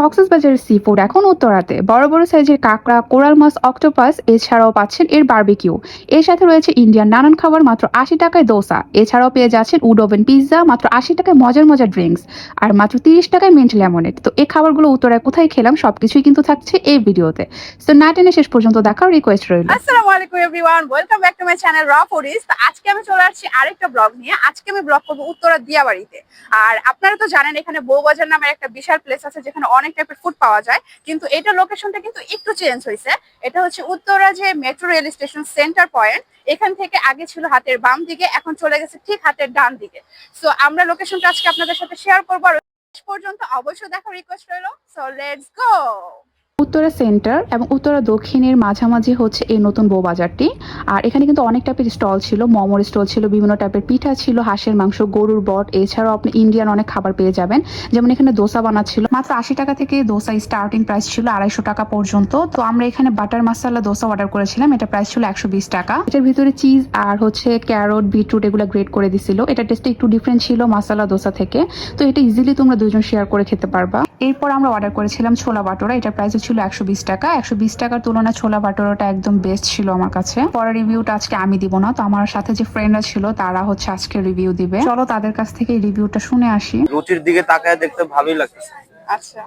কক্সবাজারের sea food এখন উত্তরাতে। বড় বড় সাইজের কাঁকড়া, কোরাল মাছ অক্টোপাস এছাড়াও পাচ্ছেন এর বার্বিকিউ এর সাথে রয়েছে ইন্ডিয়ান নানান খাবার, মাত্র আশি টাকায় দোসা। এছাড়াও পেয়ে যাচ্ছেন উড ওভেন পিৎজা মাত্র আশি টাকায় মজার মজার ড্রিঙ্কস আর মাত্র তিরিশ টাকায় মিন্ট লেমনেড তো এই খাবারগুলো উত্তরায় কোথায় খেলাম, সবকিছুই কিন্তু থাকছে এই ভিডিওতে তো না টেনে শেষ পর্যন্ত দেখার রিকোয়েস্ট রইল। আসসালামু আলাইকুম everyone welcome back to my channel র ফুডিজ তো আজকে আমি চলে আসছি আরেকটা ব্লগ নিয়ে। আজকে আমি ব্লগ করব উত্তরা দিয়াবাড়িতে। আর আপনারা তো জানেন, এখানে বউবাজার নামের একটা বিশাল প্লেস আছে, যেখানে টাইপের ফুড পাওয়া যায়, কিন্তু এটা লোকেশনটা কিন্তু একটু চেঞ্জ হয়েছে। এটা হচ্ছে উত্তরা যে metro rail station centre point এখান থেকে আগে ছিল হাতের বাম দিকে, এখন চলে গেছে ঠিক হাতের ডান দিকে। সো আমরা লোকেশনটা আজকে আপনাদের সাথে শেয়ার করব, আর পর্যন্ত অবশ্যই দেখার রিকোয়েস্ট রইল। So let's go Uttara centre এবং উত্তরা দক্ষিণের মাঝামাঝি হচ্ছে এই নতুন বউ বাজারটি আর এখানে কিন্তু অনেক টাইপের স্টল ছিল, মোমোর স্টল ছিল, বিভিন্ন টাইপের পিঠা ছিল, হাঁসের মাংস, গরুর বট। এছাড়াও আপনি ইন্ডিয়ান অনেক খাবার পেয়ে যাবেন। যেমন এখানে দোসা বানাচ্ছিল। মাত্র আশি টাকা থেকে দোসা স্টার্টিং প্রাইস ছিল আড়াইশো টাকা পর্যন্ত। তো আমরা এখানে বাটার মাসালা দোসা অর্ডার করেছিলাম। এটা প্রাইস ছিল একশো বিশ টাকা। এটার ভিতরে চিজ আর হচ্ছে ক্যারট বিটরুট এগুলো গ্রেড করে দিছিল। এটা টেস্টে একটু ডিফারেন্ট ছিল মাসালা দোসা থেকে। তো এটা ইজিলি তোমরা দুজন শেয়ার করে খেতে পারবা। এরপর আমরা অর্ডার করেছিলাম ছোলা বাটোরা। এটা প্রাইস ছিল একশো বিশ টাকা। একশো বিশ টাকার তুলনায় ছোলা ভাটোরাটা একদম বেস্ট ছিল আমার কাছে। পরের রিভিউটা আজকে আমি দিব না তো আমার সাথে যে ফ্রেন্ডরা ছিল তারা হচ্ছে আজকে রিভিউ দিবে। চলো তাদের কাছ থেকে রিভিউটা শুনে আসি। রুচির দিকে তাকায় দেখতে ভালোই লাগছে আচ্ছা।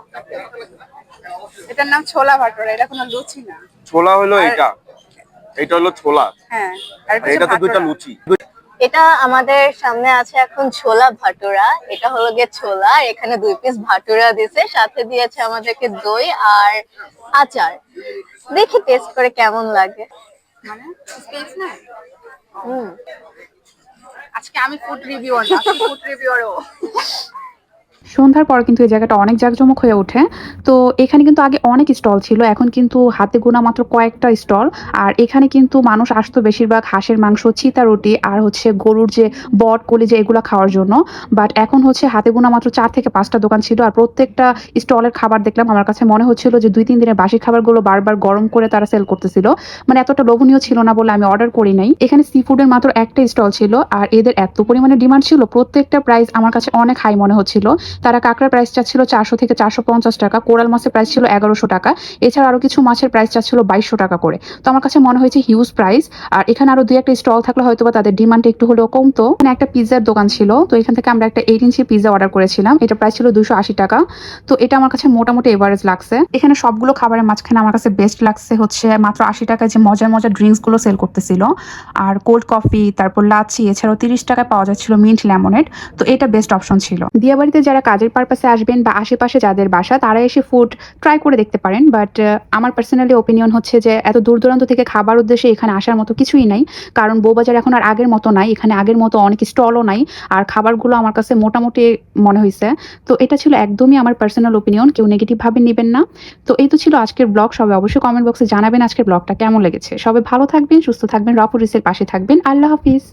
এটার নাম ছোলা ভাটোরা এটা কোনো লুচি না। ছোলা হলো এটা এটা হলো ছোলা। হ্যাঁ আর এটা তো দুইটা লুচি। এটা আমাদের সামনে আছে এখন ছোলা ভাটুরা। এটা হলো গিয়ে ছোলা এখানে দুই পিস ভাটুরা দিছে। সাথে দিয়েছে আমাদেরকে দই আর আচার। দেখি টেস্ট করে কেমন লাগে। মানে আজকে আমি ফুড রিভিউ না ফুড রিভিউয়ারও সন্ধ্যার পর কিন্তু এই জায়গাটা অনেক জাঁকজমক হয়ে ওঠে। তো এখানে কিন্তু আগে অনেক স্টল ছিল, এখন কিন্তু হাতে গোনা মাত্র কয়েকটা স্টল। আর এখানে কিন্তু মানুষ আসতো বেশিরভাগ হাঁসের মাংস, চিতা রুটি আর হচ্ছে গরুর যে বট কলিজা এগুলো খাওয়ার জন্য। বাট এখন হচ্ছে হাতে গোনা মাত্র চার থেকে পাঁচটা দোকান ছিল আর প্রত্যেকটা স্টলের খাবার দেখলাম, আমার কাছে মনে হচ্ছিল যে দুই, তিন দিনের বাসি খাবারগুলো বারবার গরম করে তারা সেল করতেছিল। মানে এতটা লোভনীয় ছিল না বলে আমি অর্ডার করি নাই। এখানে সি ফুডের মাত্র একটা স্টল ছিল আর এদের এত পরিমাণে ডিমান্ড ছিল, প্রত্যেকটা প্রাইস আমার কাছে অনেক হাই মনে হচ্ছিল। তারা কাঁকড়ার প্রাইস চাচ্ছিল চারশো থেকে চারশো পঞ্চাশ টাকা, কোরাল মাছের প্রাইস ছিল এগারোশো টাকা, এছাড়া আরও কিছু মাছের প্রাইস চাচ্ছিল বাইশশো টাকা করে। তো আমার কাছে মনে হয়েছে হিউজ প্রাইস আর এখানে আরও দুই একটা স্টল থাকলে হয়তো বা তাদের ডিমান্ড একটু হলেও কমতো। এখানে একটা পিৎজার দোকান ছিল, তো এখান থেকে আমরা একটা এইট ইঞ্চি পিৎজা অর্ডার করেছিলাম, এটা প্রাইস ছিল দুশো আশি টাকা। তো এটা আমার কাছে মোটামুটি এভারেজ লাগছে। এখানে সবগুলো খাবারের মাঝখানে আমার কাছে বেস্ট লাগছে হচ্ছে মাত্র আশি টাকায় যে মজার মজার ড্রিঙ্কসগুলো সেল করতেছিল। আর কোল্ড কফি তারপর লাচি এছাড়াও তিরিশ টাকায় পাওয়া যাচ্ছিল মিন্ট লেমনেড তো এটা বেস্ট অপশন ছিল। দিয়াবাড়িতে যারা কাজের পারপাসে আসবেন বা আশেপাশে যাদের বাসা, তারা এসে ফুড ট্রাই করে দেখতে পারেন। বাট আমার পার্সোনালি ওপিনিয়ন হচ্ছে যে, এত দূর দূরান্ত থেকে খাবার উদ্দেশ্যে এখানে আসার মতো কিছুই নাই। কারণ বউবাজার এখন আর আগের মতো নাই। এখানে আগের মতো অনেক স্টলও নাই। আর খাবারগুলো আমার কাছে মোটামুটি মনে হয়েছে তো এটা ছিল একদমই আমার পার্সোনাল ওপিনিয়ন কেউ নেগেটিভ ভাবে নেবেন না। তো এই তো ছিল আজকের ব্লগ সবাই অবশ্যই কমেন্ট বক্সে জানাবেন আজকের ব্লগটা কেমন লেগেছে। সবাই ভালো থাকবেন, সুস্থ থাকবেন, রফ রিসের পাশে থাকবেন। আল্লাহ হাফিজ।